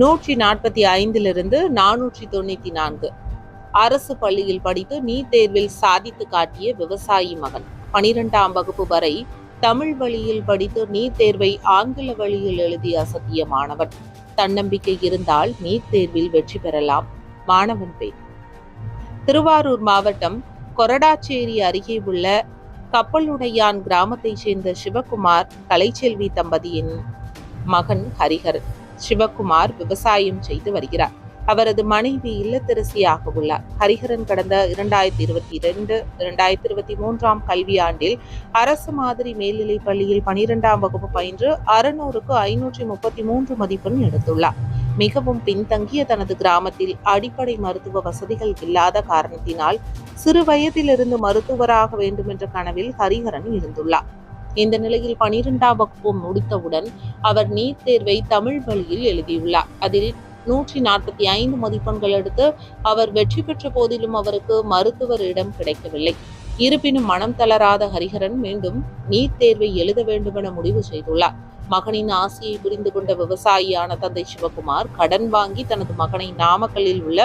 நூற்றி நாற்பத்தி ஐந்திலிருந்து நானூற்றி தொண்ணூத்தி நான்கு. அரசு பள்ளியில் படித்து நீட் தேர்வில் சாதித்து காட்டிய விவசாயி மகன். பனிரெண்டாம் வகுப்பு வரை தமிழ் வழியில் படித்து நீட் தேர்வை ஆங்கில வழியில் எழுதி அசத்திய மாணவன். தன்னம்பிக்கை இருந்தால் நீட் தேர்வில் வெற்றி பெறலாம். மாணவன் பேர். திருவாரூர் மாவட்டம் கொரடாச்சேரி அருகே உள்ள கப்பலுடையான் கிராமத்தைச் சேர்ந்த சிவகுமார் கலைச்செல்வி தம்பதியின் மகன் ஹரிஹரன். சிவகுமார் விவசாயம் செய்து வருகிறார். அவரது மனைவி இல்லத்தரசியாக உள்ளார் ஹரிஹரன் கடந்த இரண்டாயிரத்தி இருபத்தி இரண்டு இரண்டாயிரத்தி இருபத்தி மூன்றாம் கல்வியாண்டில் அரசு மாதிரி மேல்நிலைப் பள்ளியில் பனிரெண்டாம் வகுப்பு பயின்று அறுநூறுக்கு ஐநூற்றி முப்பத்தி மூன்று மதிப்பெண் எடுத்துள்ளார். மிகவும் பின்தங்கிய தனது கிராமத்தில் அடிப்படை மருத்துவ வசதிகள் இல்லாத காரணத்தினால் சிறு வயதிலிருந்து மருத்துவராக வேண்டும் என்ற கனவில் ஹரிஹரன் இருந்துள்ளார். இந்த நிலையில் பனிரெண்டாம் வகுப்பு முடித்தவுடன் அவர் நீட் தேர்வை தமிழ் வழியில் எழுதியுள்ளார். அதில் நூற்றி நாற்பத்தி ஐந்து மதிப்பெண்கள் எடுத்து அவர் வெற்றி பெற்ற போதிலும் அவருக்கு மருத்துவர் இடம் கிடைக்கவில்லை. இருப்பினும் மனம் தளராத ஹரிஹரன் மீண்டும் நீட் தேர்வை எழுத வேண்டுமென முடிவு செய்துள்ளார். மகனின் ஆசையை புரிந்து கொண்ட விவசாயியான தந்தை சிவகுமார் கடன் வாங்கி தனது மகனை நாமக்கல்லில் உள்ள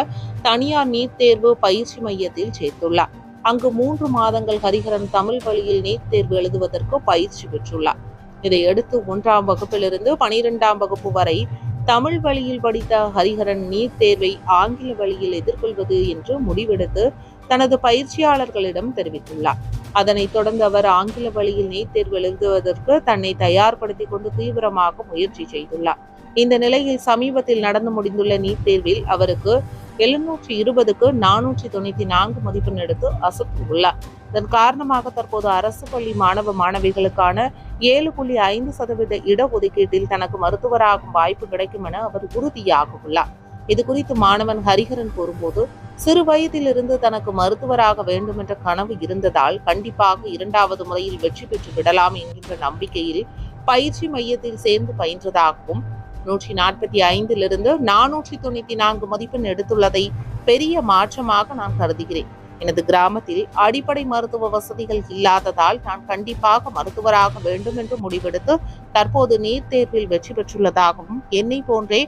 தனியார் நீட் தேர்வு பயிற்சி மையத்தில் சேர்த்துள்ளார். அங்கு மூன்று மாதங்கள் ஹரிஹரன் தமிழ் வழியில் நீட் தேர்வு எழுதுவதற்கு பயிற்சி பெற்றுள்ளார். இதையடுத்து ஒன்றாம் வகுப்பிலிருந்து பனிரெண்டாம் வகுப்பு வரை தமிழ் வழியில் படித்த ஹரிஹரன் நீட் தேர்வை ஆங்கில வழியில் எதிர்கொள்வது என்று முடிவெடுத்து தனது பயிற்சியாளர்களிடம் தெரிவித்துள்ளார். அதனைத் தொடர்ந்து அவர் ஆங்கில வழியில் நீட் தேர்வு எழுதுவதற்கு தன்னை தயார்படுத்திக் கொண்டு தீவிரமாக முயற்சி செய்துள்ளார். இந்த நிலையில் சமீபத்தில் நடந்து முடிந்துள்ள நீட் தேர்வில் அவருக்கு எழுநூற்றி இருபதுக்கு நானூற்றி தொண்ணூத்தி நான்கு மதிப்பெண் எடுத்து அசத்தியுள்ளார் இதன் காரணமாக தற்போது அரசு பள்ளி மாணவ மாணவிகளுக்கான ஏழு புள்ளி ஐந்து சதவீத இடஒதுக்கீட்டில் தனக்கு மருத்துவராகும் வாய்ப்பு கிடைக்கும் என அவர் உறுதியாக உள்ளார் இது குறித்து மாணவன் ஹரிஹரன் கூறும்போது சிறு வயதிலிருந்து தனக்கு மருத்துவராக வேண்டும் என்ற கனவு இருந்ததால் கண்டிப்பாக இரண்டாவது முறையில் வெற்றி பெற்று விடலாம் என்கின்ற நம்பிக்கையில் பயிற்சி மையத்தில் சேர்ந்து பயின்றதாகவும் நூற்றி நாற்பத்தி ஐந்திலிருந்து நானூற்றி தொண்ணூத்தி நான்கு மதிப்பெண் எடுத்துள்ளதை பெரிய மாற்றமாக நான் கருதுகிறேன். எனது கிராமத்தில் அடிப்படை மருத்துவ வசதிகள் இல்லாததால் நான் கண்டிப்பாக மருத்துவராக வேண்டும் என்று முடிவெடுத்து தற்போது நீட் தேர்வில் வெற்றி பெற்றுள்ளதாகவும் என்னை போன்றே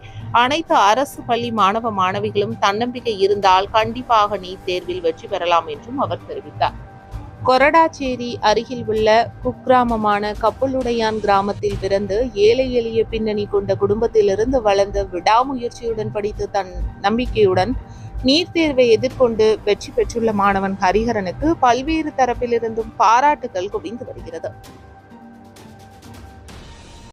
அனைத்து அரசு பள்ளி மாணவ மாணவிகளும் தன்னம்பிக்கை இருந்தால் கண்டிப்பாக நீட் தேர்வில் வெற்றி பெறலாம் என்றும் அவர் தெரிவித்தார். கொரடாச்சேரி அருகில் உள்ள குக்கிராமமான கப்பலுடையான் கிராமத்தில் பிறந்து ஏழை எளிய பின்னணி கொண்ட குடும்பத்திலிருந்து வளர்ந்து விடாமுயற்சியுடன் படித்து தன் நம்பிக்கையுடன் நீட் தேர்வை எதிர்கொண்டு வெற்றி பெற்றுள்ள மாணவன் ஹரிஹரனுக்கு பல்வேறு தரப்பிலிருந்தும் பாராட்டுகள் குவிந்து வருகிறது.